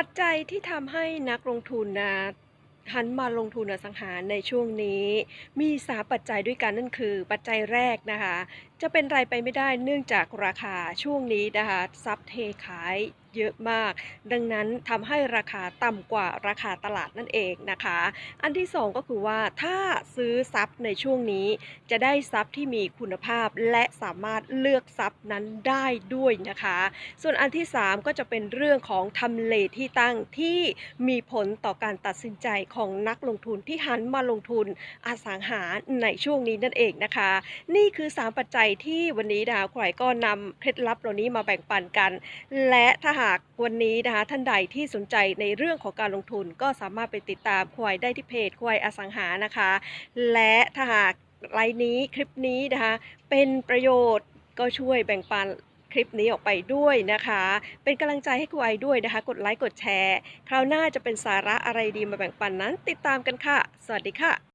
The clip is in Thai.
ปัจจัยที่ทำให้นักลงทุนนะหันมาลงทุนอสังหาในช่วงนี้ มีสาปัจจัยด้วยกันนั่นคือ ปัจจัยแรกนะคะ จะเป็นไรไปไม่ได้เนื่องจากราคาช่วงนี้นะคะซับเทขาย เยอะมาก ดังนั้นทำให้ราคาต่ำกว่าราคาตลาดนั่นเองนะคะ อันที่สองก็คือว่าถ้าซื้อทรัพย์ในช่วงนี้จะได้ทรัพย์ที่มีคุณภาพและสามารถเลือกทรัพย์นั้นได้ด้วยนะคะ ส่วนอันที่ 3 ก็จะเป็นเรื่องของทำเลที่ตั้งที่มีผลต่อการตัดสินใจของนักลงทุนที่หันมาลงทุนอสังหาในช่วงนี้นั่นเองนะคะ นี่คือ 3 ปัจจัยที่วันนี้นะคะขวัญก็นำเคล็ดลับเหล่านี้มาแบ่งปันกัน และถ้าหากวันนี้นะคะท่านใดที่สนใจในเรื่องของการลงทุนก็สามารถไปติดตามควายได้ที่เพจควายอสังหานะคะ และถ้าหากไลน์นี้คลิปนี้นะคะเป็นประโยชน์ก็ช่วยแบ่งปันคลิปนี้ออกไปด้วยนะคะ เป็นกำลังใจให้ครูไอด้วยนะคะ กดไลค์กดแชร์ คราวหน้าจะเป็นสาระอะไรดีมาแบ่งปันนั้น ติดตามกันค่ะ สวัสดีค่ะ